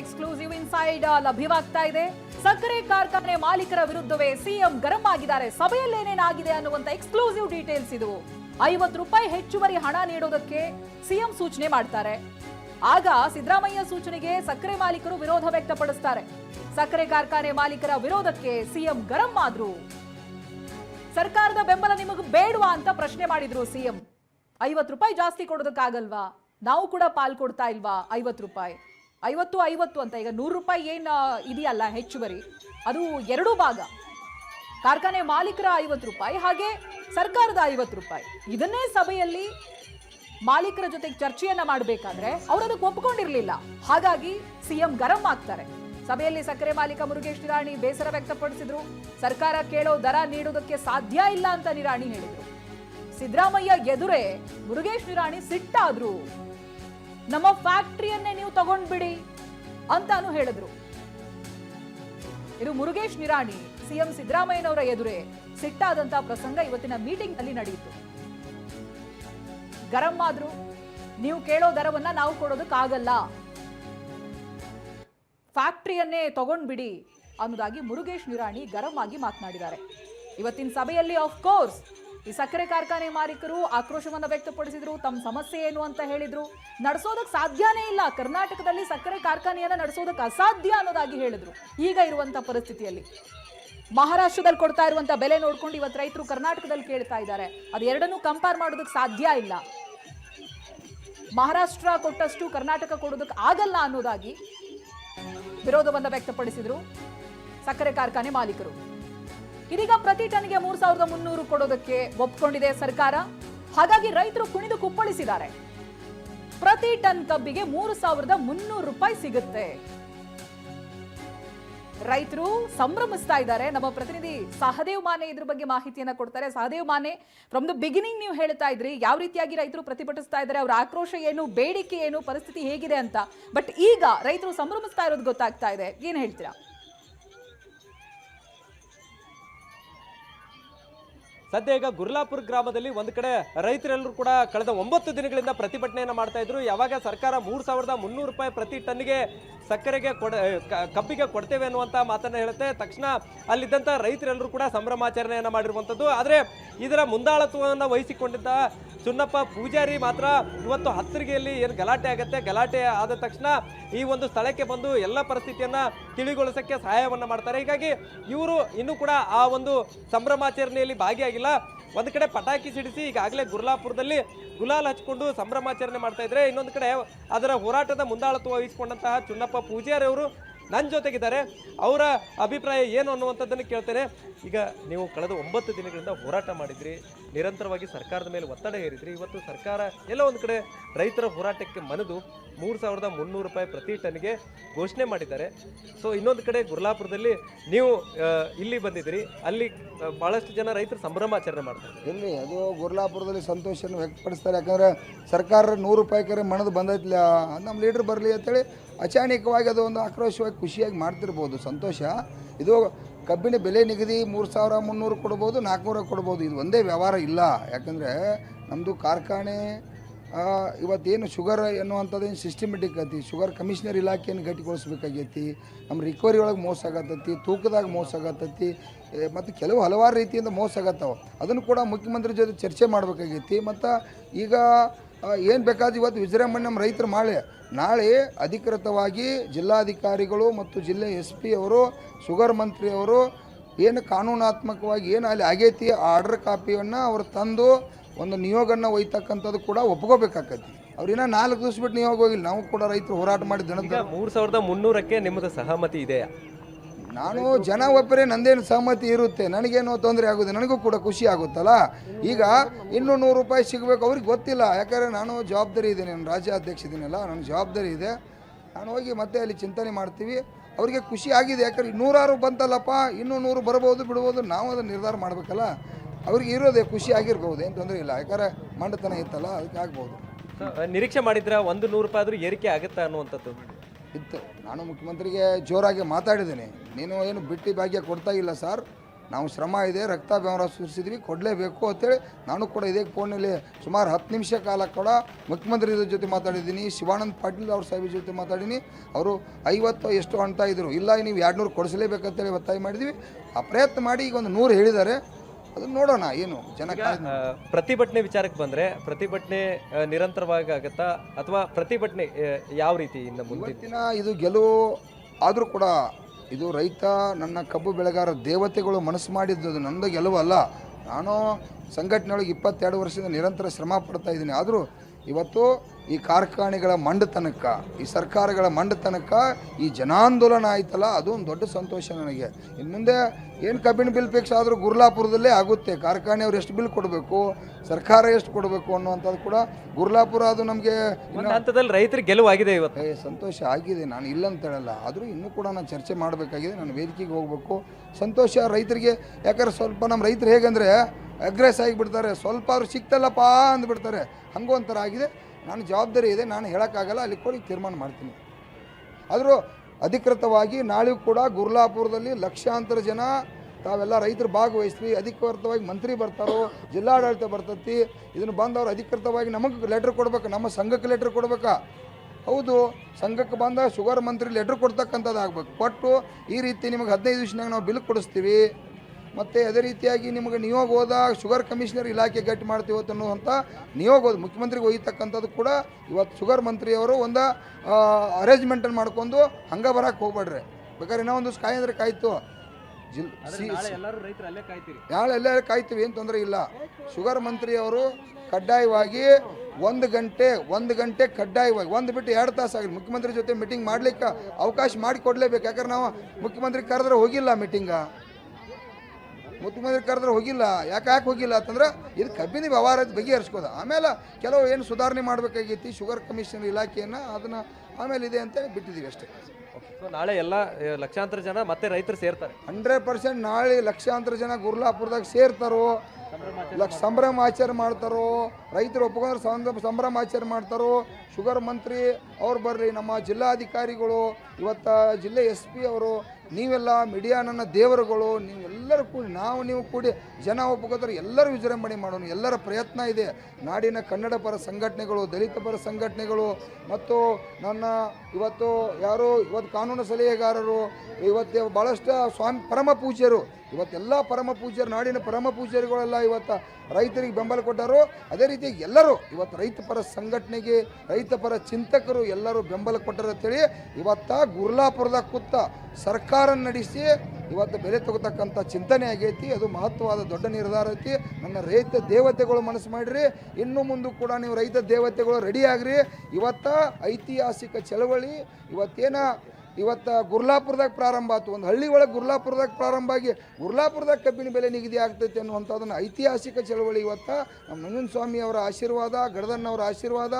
Exclusive inside ಲಭ್ಯವಾಗ್ತಾ ಇದೆ. ಸಕ್ಕರೆ ಕಾರ್ಖಾನೆ ಮಾಲೀಕರ ವಿರುದ್ಧವೇ ಸಿಎಂ ಗರಂ ಆಗಿದ್ದಾರೆ. ಸಭೆಯಲ್ಲಿ ಏನೇನಾಗಿದೆ ಅನ್ನುವಂತ ಎಕ್ಸ್ಕ್ಲೂಸಿವ್ ಡೀಟೇಲ್ಸ್ ಇದು. ಐವತ್ತು ರೂಪಾಯಿ ಹೆಚ್ಚುವರಿ ಹಣ ನೀಡೋದಕ್ಕೆ ಸಿಎಂ ಸೂಚನೆ ಮಾಡ್ತಾರೆ. ಆಗ ಸಿದ್ದರಾಮಯ್ಯ ಸೂಚನೆಗೆ ಸಕ್ಕರೆ ಮಾಲೀಕರು ವಿರೋಧ ವ್ಯಕ್ತಪಡಿಸ್ತಾರೆ. ಸಕ್ಕರೆ ಕಾರ್ಖಾನೆ ಮಾಲೀಕರ ವಿರೋಧಕ್ಕೆ ಸಿಎಂ ಗರಂ ಆದ್ರು. ಸರ್ಕಾರದ ಬೆಂಬಲ ನಿಮಗೆ ಬೇಡವಾ ಅಂತ ಪ್ರಶ್ನೆ ಮಾಡಿದ್ರು ಸಿಎಂ. ಐವತ್ತು ರೂಪಾಯಿ ಜಾಸ್ತಿ ಕೊಡೋದಕ್ಕಾಗಲ್ವಾ? ನಾವು ಕೂಡ ಪಾಲ್ ಕೊಡ್ತಾ ಇಲ್ವಾ? ಐವತ್ತು ರೂಪಾಯಿ. ಐವತ್ತು ಐವತ್ತು ಅಂತ. ಈಗ ನೂರು ರೂಪಾಯಿ ಏನು ಇದೆಯಲ್ಲ ಹೆಚ್ಚುವರಿ? ಅದು ಎರಡೂ ಭಾಗ. ಕಾರ್ಖಾನೆ ಮಾಲೀಕರ ಐವತ್ತು ರೂಪಾಯಿ, ಹಾಗೆ ಸರ್ಕಾರದ ಐವತ್ತು ರೂಪಾಯಿ. ಇದನ್ನೇ ಸಭೆಯಲ್ಲಿ ಮಾಲೀಕರ ಜೊತೆಗೆ ಚರ್ಚೆಯನ್ನ ಮಾಡಬೇಕಾದ್ರೆ ಅವರು ಅದಕ್ಕೆ ಒಪ್ಪಿಕೊಂಡಿರಲಿಲ್ಲ ಹಾಗಾಗಿ ಸಿಎಂ ಗರಂ ಆಗ್ತಾರೆ. ಸಭೆಯಲ್ಲಿ ಸಕ್ಕರೆ ಮಾಲೀಕ ಮುರುಗೇಶ್ ನಿರಾಣಿ ಬೇಸರ ವ್ಯಕ್ತಪಡಿಸಿದ್ರು. ಸರ್ಕಾರ ಕೇಳೋ ದರ ನೀಡೋದಕ್ಕೆ ಸಾಧ್ಯ ಇಲ್ಲ ಅಂತ ನಿರಾಣಿ ಹೇಳಿದರು. ಸಿದ್ದರಾಮಯ್ಯ ಎದುರೇ ಮುರುಗೇಶ್ ನಿರಾಣಿ ಸಿಟ್ಟಾದ್ರು. ನಮ್ಮ ಫ್ಯಾಕ್ಟರಿಯನ್ನೇ ನೀವು ತಗೊಂಡ್ಬಿಡಿ ಅಂತಾನು ಹೇಳಿದ್ರು. ಇದು ಮುರುಗೇಶ್ ನಿರಾಣಿ, ಸಿಎಂ ಸಿದ್ದರಾಮಯ್ಯನವರ ಎದುರೇ ಸಿಟ್ಟಾದಂತ ಪ್ರಸಂಗ ಇವತ್ತಿನ ಮೀಟಿಂಗ್ನಲ್ಲಿ ನಡೆಯಿತು. ಗರಂ ಆದ್ರು ನೀವು ಕೇಳೋ ದರವನ್ನ ನಾವು ಕೊಡೋದಕ್ಕಾಗಲ್ಲ. ಫ್ಯಾಕ್ಟರಿಯನ್ನೇ ತಗೊಂಡ್ಬಿಡಿ ಅನ್ನೋದಾಗಿ ಮುರುಗೇಶ್ ನಿರಾಣಿ ಗರಂ ಆಗಿ ಮಾತನಾಡಿದ್ದಾರೆ. ಇವತ್ತಿನ ಸಭೆಯಲ್ಲಿ ಆಫ್ ಕೋರ್ಸ್ ಈ ಸಕ್ಕರೆ ಕಾರ್ಖಾನೆ ಮಾಲೀಕರು ಆಕ್ರೋಶವನ್ನು ವ್ಯಕ್ತಪಡಿಸಿದ್ರು. ತಮ್ಮ ಸಮಸ್ಯೆ ಏನು ಅಂತ ಹೇಳಿದ್ರು. ನಡೆಸೋದಕ್ಕೆ ಸಾಧ್ಯನೇ ಇಲ್ಲ. ಕರ್ನಾಟಕದಲ್ಲಿ ಸಕ್ಕರೆ ಕಾರ್ಖಾನೆಯನ್ನ ನಡೆಸೋದಕ್ಕೆ ಅಸಾಧ್ಯ ಅನ್ನೋದಾಗಿ ಹೇಳಿದ್ರು. ಈಗ ಇರುವಂತ ಪರಿಸ್ಥಿತಿಯಲ್ಲಿ ಮಹಾರಾಷ್ಟ್ರದಲ್ಲಿ ಕೊಡ್ತಾ ಇರುವಂತ ಬೆಲೆ ನೋಡ್ಕೊಂಡು ಇವತ್ತು ರೈತರು ಕರ್ನಾಟಕದಲ್ಲಿ ಕೇಳ್ತಾ ಇದ್ದಾರೆ. ಅದು ಎರಡನ್ನೂ ಕಂಪೇರ್ ಮಾಡೋದಕ್ಕೆ ಸಾಧ್ಯ ಇಲ್ಲ. ಮಹಾರಾಷ್ಟ್ರ ಕೊಟ್ಟಷ್ಟು ಕರ್ನಾಟಕ ಕೊಡೋದಕ್ಕೆ ಆಗಲ್ಲ ಅನ್ನೋದಾಗಿ ವಿರೋಧವನ್ನು ವ್ಯಕ್ತಪಡಿಸಿದ್ರು ಸಕ್ಕರೆ ಕಾರ್ಖಾನೆ ಮಾಲೀಕರು. ಇದೀಗ ಪ್ರತಿ ಟನ್ಗೆ ಮೂರ್ ಸಾವಿರದ ಮುನ್ನೂರು ಕೊಡೋದಕ್ಕೆ ಒಪ್ಕೊಂಡಿದೆ ಸರ್ಕಾರ. ಹಾಗಾಗಿ ರೈತರು ಕುಣಿದು ಕುಪ್ಪಳಿಸಿದ್ದಾರೆ. ಪ್ರತಿ ಟನ್ ಕಬ್ಬಿಗೆ ಮೂರು ಸಾವಿರದ ಮುನ್ನೂರು ರೂಪಾಯಿ ಸಿಗುತ್ತೆ. ರೈತರು ಸಂಭ್ರಮಿಸ್ತಾ ಇದ್ದಾರೆ. ನಮ್ಮ ಪ್ರತಿನಿಧಿ ಸಹದೇವ್ ಮಾನೆ ಇದ್ರ ಬಗ್ಗೆ ಮಾಹಿತಿಯನ್ನ ಕೊಡ್ತಾರೆ. Sahadev Mane from the beginning ನೀವು ಹೇಳ್ತಾ ಇದ್ರಿ, ಯಾವ ರೀತಿಯಾಗಿ ರೈತರು ಪ್ರತಿಭಟಿಸ್ತಾ ಇದ್ದಾರೆ, ಅವರ ಆಕ್ರೋಶ ಏನು, ಬೇಡಿಕೆ ಏನು, ಪರಿಸ್ಥಿತಿ ಹೇಗಿದೆ ಅಂತ. ಬಟ್ ಈಗ ರೈತರು ಸಂಭ್ರಮಿಸ್ತಾ ಇರೋದು ಗೊತ್ತಾಗ್ತಾ ಇದೆ. ಏನ್ ಹೇಳ್ತೀರಾ? ಸದ್ಯ ಈಗ ಗುರ್ಲಾಪುರ ಗ್ರಾಮದಲ್ಲಿ ಒಂದು ಕಡೆ ರೈತರೆಲ್ಲರೂ ಕೂಡ ಕಳೆದ ಒಂಬತ್ತು ದಿನಗಳಿಂದ ಪ್ರತಿಭಟನೆಯನ್ನು ಮಾಡ್ತಾ ಇದ್ರು. ಯಾವಾಗ ಸರ್ಕಾರ ಮೂರ್ ಸಾವಿರದ ಮುನ್ನೂರು ರೂಪಾಯಿ ಪ್ರತಿ ಟನ್ಗೆ ಸಕ್ಕರೆಗೆ ಕೊಡ ಕಬ್ಬಿಗೆ ಕೊಡ್ತೇವೆ ಅನ್ನುವಂತ ಮಾತನ್ನ ಹೇಳುತ್ತೆ. ತಕ್ಷಣ ಅಲ್ಲಿದ್ದಂಥ ರೈತರೆಲ್ಲರೂ ಕೂಡ ಸಂಭ್ರಮಾಚರಣೆಯನ್ನು ಮಾಡಿರುವಂತದ್ದು. ಆದರೆ ಇದರ ಮುಂದಾಳತ್ವವನ್ನು ವಹಿಸಿಕೊಂಡಿದ್ದ ಚುನ್ನಪ್ಪ ಪೂಜಾರಿ ಮಾತ್ರ ಇವತ್ತು ಹತ್ತರಿಗೆಯಲ್ಲಿ ಏನು ಗಲಾಟೆ ಆಗುತ್ತೆ? ಗಲಾಟೆ ಆದ ತಕ್ಷಣ ಈ ಒಂದು ಸ್ಥಳಕ್ಕೆ ಬಂದು ಎಲ್ಲ ಪರಿಸ್ಥಿತಿಯನ್ನ ತಿಳಿಗೊಳಿಸಕ್ಕೆ ಸಹಾಯವನ್ನ ಮಾಡ್ತಾರೆ. ಹೀಗಾಗಿ ಇವರು ಇನ್ನೂ ಕೂಡ ಆ ಒಂದು ಸಂಭ್ರಮಾಚರಣೆಯಲ್ಲಿ ಭಾಗಿಯಾಗಿಲ್ಲ ಒಂದು ಕಡೆ ಪಟಾಕಿ ಸಿಡಿಸಿ ಈಗಾಗಲೇ ಗುರ್ಲಾಪುರದಲ್ಲಿ ಗುಲಾಲ್ ಹಚ್ಕೊಂಡು ಸಂಭ್ರಮಾಚರಣೆ ಮಾಡ್ತಾ ಇದ್ರೆ ಇನ್ನೊಂದು ಕಡೆ ಅದರ ಹೋರಾಟದ ಮುಂದಾಳತ್ವ ವಹಿಸಿಕೊಂಡಂತಹ ಚುನ್ನಪ್ಪ ಪೂಜಾರಿ ಅವರು ನನ್ನ ಜೊತೆಗಿದ್ದಾರೆ. ಅವರ ಅಭಿಪ್ರಾಯ ಏನು ಅನ್ನುವಂಥದ್ದನ್ನು ಕೇಳ್ತೇನೆ. ಈಗ ನೀವು ಕಳೆದ ಒಂಬತ್ತು ದಿನಗಳಿಂದ ಹೋರಾಟ ಮಾಡಿದ್ರಿ. ನಿರಂತರವಾಗಿ ಸರ್ಕಾರದ ಮೇಲೆ ಒತ್ತಡ ಹೇರಿದ್ರಿ. ಇವತ್ತು ಸರ್ಕಾರ ಎಲ್ಲ ಒಂದು ಕಡೆ ರೈತರ ಹೋರಾಟಕ್ಕೆ ಮನದು ಮೂರು ಸಾವಿರದ ಮುನ್ನೂರು ರೂಪಾಯಿ ಪ್ರತಿ ಟನ್ಗೆ ಘೋಷಣೆ ಮಾಡಿದ್ದಾರೆ. ಸೊ, ಇನ್ನೊಂದು ಕಡೆ ಗುರ್ಲಾಪುರದಲ್ಲಿ ನೀವು ಇಲ್ಲಿ ಬಂದಿದ್ರಿ ಅಲ್ಲಿ ಭಾಳಷ್ಟು ಜನ ರೈತರು ಸಂಭ್ರಮಾಚರಣೆ ಮಾಡ್ತಾರೆ. ಇಲ್ಲಿ ಅದು ಗುರ್ಲಾಪುರದಲ್ಲಿ ಸಂತೋಷವನ್ನು ವ್ಯಕ್ತಪಡಿಸ್ತಾರೆ. ಯಾಕಂದ್ರೆ ಸರ್ಕಾರ ನೂರು ರೂಪಾಯಿ ಕರೆ ಮಣದು ಬಂದೈತಿಲ್ಲ ನಮ್ಮ ಲೀಡ್ರ್ ಬರಲಿ ಅಂತೇಳಿ ಅಚಾನಕವಾಗಿ ಅದು ಒಂದು ಆಕ್ರೋಶವಾಗಿ ಖುಷಿಯಾಗಿ ಮಾಡ್ತಿರ್ಬೋದು, ಸಂತೋಷ. ಇದು ಕಬ್ಬಿನ ಬೆಲೆ ನಿಗದಿ ಮೂರು ಸಾವಿರ ಮುನ್ನೂರು ಕೊಡ್ಬೋದು, ನಾಲ್ಕುನೂರ ಕೊಡ್ಬೋದು. ಇದು ಒಂದೇ ವ್ಯವಹಾರ ಇಲ್ಲ. ಯಾಕಂದರೆ ನಮ್ಮದು ಕಾರ್ಖಾನೆ ಇವತ್ತೇನು ಶುಗರ್ ಎನ್ನುವಂಥದ್ದೇನು ಸಿಸ್ಟಮೆಟಿಕ್ ಐತಿ. ಶುಗರ್ ಕಮಿಷನರ್ ಇಲಾಖೆಯನ್ನು ಗಟ್ಟಿಗೊಳಿಸ್ಬೇಕಾಗೈತಿ. ನಮ್ಮ ರಿಕವರಿ ಒಳಗೆ ಮೋಸ ಆಗತ್ತೈತಿ, ತೂಕದಾಗ ಮೋಸ ಆಗತ್ತೈತಿ. ಮತ್ತು ಕೆಲವು ಹಲವಾರು ರೀತಿಯಿಂದ ಮೋಸ ಆಗತ್ತವೆ. ಅದನ್ನು ಕೂಡ ಮುಖ್ಯಮಂತ್ರಿ ಜೊತೆ ಚರ್ಚೆ ಮಾಡಬೇಕಾಗೈತಿ. ಮತ್ತು ಈಗ ಏನು ಬೇಕಾದ್ರೆ ಇವತ್ತು ವಿಜೃಂಭಣೆ ನಮ್ಮ ರೈತರು ಮಾಳೆ ನಾಳೆ ಅಧಿಕೃತವಾಗಿ ಜಿಲ್ಲಾಧಿಕಾರಿಗಳು ಮತ್ತು ಜಿಲ್ಲೆ ಎಸ್ ಪಿ ಅವರು, ಶುಗರ್ ಮಂತ್ರಿಯವರು ಏನು ಕಾನೂನಾತ್ಮಕವಾಗಿ ಏನು ಅಲ್ಲಿ ಆಗೈತಿ ಆ ಆರ್ಡರ್ ಕಾಪಿಯನ್ನು ಅವರು ತಂದು ಒಂದು ನಿಯೋಗನ ಒಯ್ತಕ್ಕಂಥದ್ದು ಕೂಡ ಒಪ್ಕೋಬೇಕಾಗತ್ತೆ ಅವ್ರಿನ್ನ ನಾಲ್ಕು ದಿವಸ ಬಿಟ್ಟು ನಿಯೋಗ ಹೋಗಿಲ್ಲ. ನಾವು ಕೂಡ ರೈತರು ಹೋರಾಟ ಮಾಡಿ ಮೂರು ಸಾವಿರದ ಮುನ್ನೂರಕ್ಕೆ ನಿಮ್ಮದು ಸಹಮತಿ ಇದೆಯಾ? ನಾನು ಜನ ಒಬ್ಬರೇ ನಂದೇನು ಸಹಮತಿ ಇರುತ್ತೆ? ನನಗೇನು ತೊಂದರೆ ಆಗುತ್ತೆ, ನನಗೂ ಕೂಡ ಖುಷಿ ಆಗುತ್ತಲ್ಲ? ಈಗ ಇನ್ನೂ ನೂರು ರೂಪಾಯಿ ಸಿಗಬೇಕು, ಅವ್ರಿಗೆ ಗೊತ್ತಿಲ್ಲ. ಯಾಕಂದರೆ ನಾನು ಜವಾಬ್ದಾರಿ ಇದ್ದೀನಿ, ನಾನು ರಾಜ್ಯಾಧ್ಯಕ್ಷ ಇದ್ದೀನಲ್ಲ ನನ್ನ ಜವಾಬ್ದಾರಿ ಇದೆ. ನಾನು ಹೋಗಿ ಮತ್ತೆ ಅಲ್ಲಿ ಚಿಂತನೆ ಮಾಡ್ತೀವಿ. ಅವರಿಗೆ ಖುಷಿ ಆಗಿದೆ, ಯಾಕಂದ್ರೆ ನೂರಾರು ಬಂತಲ್ಲಪ್ಪ ಇನ್ನೂ ನೂರು ಬರ್ಬೋದು, ಬಿಡ್ಬೋದು, ನಾವು ಅದನ್ನು ನಿರ್ಧಾರ ಮಾಡಬೇಕಲ್ಲ? ಅವ್ರಿಗೆ ಇರೋದೇ ಖುಷಿ ಆಗಿರ್ಬೋದು, ಏನು ತೊಂದರೆ ಇಲ್ಲ. ಯಾಕಂದ್ರೆ ಮಂಡತನ ಇತ್ತಲ್ಲ, ಅದಕ್ಕೆ ಆಗ್ಬೋದು. ನಿರೀಕ್ಷೆ ಮಾಡಿದ್ರೆ ಒಂದು ನೂರು ರೂಪಾಯಿ ಆದರೂ ಏರಿಕೆ ಆಗುತ್ತಾ ಅನ್ನುವಂಥದ್ದು? ಇತ್ತು. ನಾನು ಮುಖ್ಯಮಂತ್ರಿಗೆ ಜೋರಾಗಿ ಮಾತಾಡಿದ್ದೀನಿ. ನೀನು ಏನು ಬಿಟ್ಟಿ ಭಾಗ್ಯ ಕೊಡ್ತಾ ಇಲ್ಲ ಸರ್. ನಾವು ಶ್ರಮ ಇದೆ, ರಕ್ತ ವ್ಯವಹಾರ ಸೂಚಿಸಿದ್ವಿ ಕೊಡಲೇಬೇಕು ಅಂತೇಳಿ ನಾನು ಕೂಡ ಇದೇ ಫೋನಲ್ಲಿ ಸುಮಾರು ಹತ್ತು ನಿಮಿಷ ಕಾಲ ಕೂಡ ಮುಖ್ಯಮಂತ್ರಿ ಜೊತೆ ಮಾತಾಡಿದ್ದೀನಿ, ಶಿವಾನಂದ್ ಪಾಟೀಲ್ ಅವ್ರ ಸಾಹೇಬ್ ಜೊತೆ ಮಾತಾಡೀನಿ ಅವರು ಐವತ್ತು ಎಷ್ಟು ಅಂತ ಇದ್ರು. ಇಲ್ಲ, ನೀವು ಎರಡು ನೂರು ಕೊಡಿಸಲೇಬೇಕಂತೇಳಿ ಒತ್ತಾಯ ಮಾಡಿದ್ವಿ. ಆ ಪ್ರಯತ್ನ ಮಾಡಿ ಈಗ ಒಂದು ನೂರು ಹೇಳಿದ್ದಾರೆ. ಅದನ್ನು ನೋಡೋಣ ಏನು? ಜನ ಕಾಯ್ದು ಪ್ರತಿಭಟನೆ ವಿಚಾರಕ್ಕೆ ಬಂದ್ರೆ ಪ್ರತಿಭಟನೆ ಆ, ನಿರಂತರವಾಗಿ ಆಗತ್ತಾ? ಅಥವಾ ಪ್ರತಿಭಟನೆ ಆ, ಯಾವ ರೀತಿ ಇನ್ನು ಮುಂದಿನ? ಇವತ್ತಿನ ಇದು ಗೆಲುವು ಆದರೂ ಕೂಡ ಇದು ರೈತ ನನ್ನ ಕಬ್ಬು ಬೆಳೆಗಾರ ದೇವತೆಗಳು ಮನಸ್ಸು ಮಾಡಿದ್ದು ಅದು ನಂದು ಗೆಲುವು ಅಲ್ಲ ನಾನು ಸಂಘಟನೆಯೊಳಗೆ ಇಪ್ಪತ್ತೆರಡು ವರ್ಷದಿಂದ ನಿರಂತರ ಶ್ರಮ ಪಡ್ತಾ ಇದ್ದೀನಿ. ಆದರೂ ಇವತ್ತು ಈ ಕಾರ್ಖಾನೆಗಳ ಮಂಡತನಕ ಈ ಸರ್ಕಾರಗಳ ಮಂಡತನಕ ಈ ಜನಾಂದೋಲನ ಆಯ್ತಲ್ಲ ಅದು ಒಂದು ದೊಡ್ಡ ಸಂತೋಷ ನನಗೆ. ಇನ್ನು ಮುಂದೆ ಏನು ಕಬ್ಬಿಣ ಬಿಲ್ ಫಿಕ್ಸ್ ಆದರೂ ಗುರ್ಲಾಪುರದಲ್ಲೇ ಆಗುತ್ತೆ. ಕಾರ್ಖಾನೆಯವ್ರು ಎಷ್ಟು ಬಿಲ್ ಕೊಡಬೇಕು ಸರ್ಕಾರ ಎಷ್ಟು ಕೊಡಬೇಕು ಅನ್ನುವಂಥದ್ದು ಕೂಡ ಗುರ್ಲಾಪುರ ಅದು ನಮಗೆ ಹಂತದಲ್ಲಿ ರೈತರ ಗೆಲುವಾಗಿದೆ ಇವತ್ತು. ಏ ಸಂತೋಷ ಆಗಿದೆ. ನಾನು ಇಲ್ಲ ಅಂತ ಹೇಳಲ್ಲ. ಆದರೂ ಇನ್ನೂ ಕೂಡ ನಾನು ಚರ್ಚೆ ಮಾಡಬೇಕಾಗಿದೆ. ನಾನು ವೇದಿಕೆಗೆ ಹೋಗಬೇಕು. ಸಂತೋಷ ರೈತರಿಗೆ. ಯಾಕಂದ್ರೆ ಸ್ವಲ್ಪ ನಮ್ಮ ರೈತರು ಹೇಗಂದರೆ ಅಗ್ರೆಸ್ ಆಗಿಬಿಡ್ತಾರೆ. ಸ್ವಲ್ಪ ಅವ್ರು ಸಿಕ್ತಲ್ಲಪ್ಪ ಅಂದ್ಬಿಡ್ತಾರೆ. ಹಂಗೂ ಒಂಥರ ಆಗಿದೆ. ನಾನು ಜವಾಬ್ದಾರಿ ಇದೆ. ನಾನು ಹೇಳೋಕ್ಕಾಗಲ್ಲ. ಅಲ್ಲಿ ಕೊಡಿ, ತೀರ್ಮಾನ ಮಾಡ್ತೀನಿ. ಆದರೂ ಅಧಿಕೃತವಾಗಿ ನಾಳೆಯೂ ಕೂಡ ಗುರ್ಲಾಪುರದಲ್ಲಿ ಲಕ್ಷಾಂತರ ಜನ ತಾವೆಲ್ಲ ರೈತರು ಭಾಗವಹಿಸ್ತೀವಿ. ಅಧಿಕೃತವಾಗಿ ಮಂತ್ರಿ ಬರ್ತಾರೋ, ಜಿಲ್ಲಾಡಳಿತ ಬರ್ತತಿ. ಇದನ್ನು ಬಂದವರು ಅಧಿಕೃತವಾಗಿ ನಮಗೆ ಲೆಟ್ರ್ ಕೊಡ್ಬೇಕು. ನಮ್ಮ ಸಂಘಕ್ಕೆ ಲೆಟ್ರ್ ಕೊಡ್ಬೇಕಾ? ಹೌದು. ಸಂಘಕ್ಕೆ ಬಂದ ಶುಗರ್ ಮಂತ್ರಿ ಲೆಟ್ರ್ ಕೊಡ್ತಕ್ಕಂಥದ್ದು ಆಗಬೇಕು ಕೊಟ್ಟು ಈ ರೀತಿ ನಿಮಗೆ ಹದಿನೈದು ದಿವಸನಾಗ ನಾವು ಬಿಲ್ ಕೊಡಿಸ್ತೀವಿ. ಮತ್ತು ಅದೇ ರೀತಿಯಾಗಿ ನಿಮಗೆ ನಿಯೋಗ ಹೋದ ಶುಗರ್ ಕಮಿಷನರ್ ಇಲಾಖೆ ಗಟ್ಟಿ ಮಾಡ್ತೀವಿ ಅನ್ನುವಂಥ ನಿಯೋಗ ಹೋದ ಮುಖ್ಯಮಂತ್ರಿಗೆ ಒಯ್ತಕ್ಕಂಥದ್ದು ಕೂಡ ಇವತ್ತು ಶುಗರ್ ಮಂತ್ರಿಯವರು ಒಂದು ಅರೇಂಜ್ಮೆಂಟನ್ನು ಮಾಡ್ಕೊಂಡು ಹಂಗೆ ಬರಕ್ಕೆ ಹೋಗ್ಬೇಡ್ರಿ. ಬೇಕಾದ್ರೆ ಇನ್ನೂ ಒಂದು ಕಾಯಿ ಅಂದ್ರೆ ಕಾಯ್ತು. ಜಿಲ್ ಸಿ- ನಾಳೆ ಎಲ್ಲ ಕಾಯ್ತೀವಿ ಏನು ತೊಂದರೆ ಇಲ್ಲ. ಶುಗರ್ ಮಂತ್ರಿಯವರು ಕಡ್ಡಾಯವಾಗಿ ಒಂದು ಗಂಟೆ ಒಂದು ಗಂಟೆ ಕಡ್ಡಾಯವಾಗಿ ಒಂದು ಬಿಟ್ಟು ಎರಡು ತಾಸು ಆಗಲಿ ಮುಖ್ಯಮಂತ್ರಿ ಜೊತೆ ಮೀಟಿಂಗ್ ಮಾಡ್ಲಿಕ್ಕೆ ಅವಕಾಶ ಮಾಡಿಕೊಡ್ಲೇಬೇಕು. ಯಾಕಂದ್ರೆ ನಾವು ಮುಖ್ಯಮಂತ್ರಿ ಕರೆದ್ರೆ ಹೋಗಿಲ್ಲ ಮೀಟಿಂಗ ಮುಖ್ಯಮಂತ್ರಿ ಕರೆದ್ರೆ ಹೋಗಿಲ್ಲ. ಯಾಕೆ ಯಾಕೆ ಹೋಗಿಲ್ಲ ಅಂತಂದ್ರೆ ಇದು ಕಬ್ಬಿನ ವ್ಯವಹಾರ ಬಗೆಹರಿಸ್ಕೋದು. ಆಮೇಲೆ ಕೆಲವು ಏನು ಸುಧಾರಣೆ ಮಾಡಬೇಕಾಗೈತಿ ಶುಗರ್ ಕಮಿಷನ್ ಇಲಾಖೆಯನ್ನು ಅದನ್ನು ಆಮೇಲೆ ಇದೆ ಅಂತೇಳಿ ಬಿಟ್ಟಿದ್ದೀವಿ ಅಷ್ಟೇ. ಸೊ ನಾಳೆ ಎಲ್ಲ ಲಕ್ಷಾಂತರ ಜನ ಮತ್ತೆ ರೈತರು ಸೇರ್ತಾರೆ. ಹಂಡ್ರೆಡ್ ಪರ್ಸೆಂಟ್ ನಾಳೆ ಲಕ್ಷಾಂತರ ಜನ ಗುರ್ಲಾಪುರದಾಗ ಸೇರ್ತಾರೋ ಲಕ್ಷ ಸಂಭ್ರಮ ಆಚರಣೆ ಮಾಡ್ತಾರೋ ರೈತರು ಒಪ್ಕೊಂಡ್ರೆ ಸಂಭ್ರಮ ಸಂಭ್ರಮ ಆಚರಣೆ ಮಾಡ್ತಾರೋ ಶುಗರ್ ಮಂತ್ರಿ ಅವ್ರು ಬರ್ರಿ ನಮ್ಮ ಜಿಲ್ಲಾಧಿಕಾರಿಗಳು ಇವತ್ತು ಜಿಲ್ಲೆ ಎಸ್ ಪಿ ಅವರು ನೀವೆಲ್ಲ ಮೀಡಿಯಾ ನನ್ನ ದೇವರುಗಳು ನೀವೆಲ್ಲರೂ ಕೂಡಿ, ನಾವು ನೀವು ಕೂಡಿ ಜನ ಒಪ್ಕೋತಾರೆ ಎಲ್ಲರೂ ವಿಜೃಂಭಣೆ ಮಾಡೋಣ. ಎಲ್ಲರ ಪ್ರಯತ್ನ ಇದೆ. ನಾಡಿನ ಕನ್ನಡ ಪರ ಸಂಘಟನೆಗಳು, ದಲಿತ ಪರ ಸಂಘಟನೆಗಳು ಮತ್ತು ನನ್ನ ಇವತ್ತು ಯಾರು, ಇವತ್ತು ಕಾನೂನು ಸಲಹೆಗಾರರು, ಇವತ್ತು ಭಾಳಷ್ಟು ಸ್ವಾಮಿ ಪರಮ ಪೂಜ್ಯರು ಇವತ್ತೆಲ್ಲ ಪರಮ ಪೂಜ್ಯರು, ನಾಡಿನ ಪರಮ ಪೂಜ್ಯರುಗಳೆಲ್ಲ ಇವತ್ತು ರೈತರಿಗೆ ಬೆಂಬಲ ಕೊಟ್ಟರು. ಅದೇ ರೀತಿ ಎಲ್ಲರೂ ಇವತ್ತು ರೈತ ಪರ ಸಂಘಟನೆಗೆ, ರೈತ ಪರ ಚಿಂತಕರು ಎಲ್ಲರೂ ಬೆಂಬಲ ಕೊಟ್ಟರು ಅಂತೇಳಿ ಇವತ್ತ ಗುರ್ಲಾಪುರದ ಕುತ್ತ ಸರ್ಕಾರ ನಡೆಸಿ ಇವತ್ತು ಬೆಲೆ ತಗೋತಕ್ಕಂಥ ಚಿಂತನೆ ಆಗೈತಿ, ಅದು ಮಹತ್ವವಾದ ದೊಡ್ಡ ನಿರ್ಧಾರ ಐತಿ. ನನ್ನ ರೈತ ದೇವತೆಗಳು ಮನಸ್ಸು ಮಾಡಿರಿ, ಇನ್ನು ಮುಂದೆ ಕೂಡ ನೀವು ರೈತ ದೇವತೆಗಳು ರೆಡಿ ಆಗ್ರಿ. ಇವತ್ತ ಐತಿಹಾಸಿಕ ಚಳವಳಿ, ಇವತ್ತೇನ, ಇವತ್ತು ಗುರ್ಲಾಪುರದಾಗ ಪ್ರಾರಂಭ ಆಯ್ತು ಒಂದು ಹಳ್ಳಿ ಒಳಗೆ ಗುರ್ಲಾಪುರದಾಗ ಪ್ರಾರಂಭ ಆಗಿ ಗುರ್ಲಾಪುರದಾಗ ಕಬ್ಬಿನ ಬೆಲೆ ನಿಗದಿ ಆಗ್ತೈತೆ ಅನ್ನುವಂಥದ್ದನ್ನು ಐತಿಹಾಸಿಕ ಚಳವಳಿ ಇವತ್ತು ನಮ್ಮ ನಂಜನ ಸ್ವಾಮಿ ಅವರ ಆಶೀರ್ವಾದ ಗಡದಣ್ಣವರ ಆಶೀರ್ವಾದ,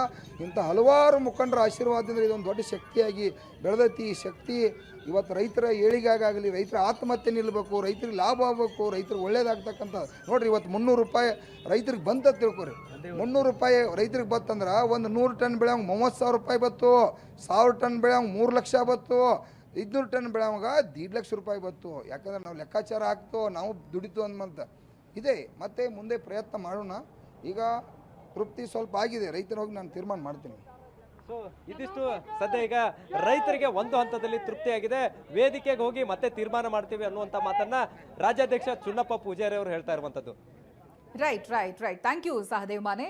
ಇಂಥ ಹಲವಾರು ಮುಖಂಡರ ಆಶೀರ್ವಾದದಿಂದ ಇದೊಂದು ದೊಡ್ಡ ಶಕ್ತಿಯಾಗಿ ಬೆಳೆದೈತಿ. ಈ ಶಕ್ತಿ ಇವತ್ತು ರೈತರ ಏಳಿಗೆಗಾಗಲಿ, ರೈತರ ಆತ್ಮಹತ್ಯೆ ನಿಲ್ಲಬೇಕು, ರೈತರಿಗೆ ಲಾಭ ಆಗಬೇಕು, ರೈತರಿಗೆ ಒಳ್ಳೇದಾಗ್ತಕ್ಕಂಥ, ನೋಡ್ರಿ ಇವತ್ತು ಮುನ್ನೂರು ರೂಪಾಯಿ ರೈತರಿಗೆ ಬಂತ ತಿಳ್ಕೊರಿ. ಮುನ್ನೂರು ರೂಪಾಯಿ ರೈತರಿಗೆ ಬತ್ತಂದ್ರೆ ಒಂದು ನೂರು ಟನ್ ಬೆಳೆಯಂಗ ಮೂವತ್ತು ಸಾವಿರ ರೂಪಾಯಿ ಬತ್ತು ಸಾವಿರ ಟನ್ ಬೆಳೆಯಂಗ ಮೂರು ಲಕ್ಷ ಬತ್ತು ಐದುನೂರು ಟನ್ ಬೆಳೆಯವಾಗ ದೀಡ್ ಲಕ್ಷ ರೂಪಾಯಿ ಬತ್ತು ಯಾಕಂದ್ರೆ ನಾವು ಲೆಕ್ಕಾಚಾರ ಆಗ್ತೋ, ನಾವು ದುಡಿತು ಅಂದ್ಮಂತ ಇದೆ, ಮತ್ತೆ ಮುಂದೆ ಪ್ರಯತ್ನ ಮಾಡೋಣ. ಈಗ ತೃಪ್ತಿ ಸ್ವಲ್ಪ ಆಗಿದೆ ರೈತರ ಹೋಗಿ ನಾನು ತೀರ್ಮಾನ ಮಾಡ್ತೀನಿ. ಸೊ ಇದಿಷ್ಟು ಸದ್ಯ ಈಗ ರೈತರಿಗೆ ಒಂದು ಹಂತದಲ್ಲಿ ತೃಪ್ತಿಯಾಗಿದೆ. ವೇದಿಕೆಗೆ ಹೋಗಿ ಮತ್ತೆ ತೀರ್ಮಾನ ಮಾಡ್ತೀವಿ ಅನ್ನುವಂತ ಮಾತನ್ನ ರಾಜ್ಯಾಧ್ಯಕ್ಷ ಚುನ್ನಪ್ಪ ಪೂಜಾರಿ ಅವರು ಹೇಳ್ತಾ ಇರುವಂತದ್ದು. Right right right thank you Sahadev Mane.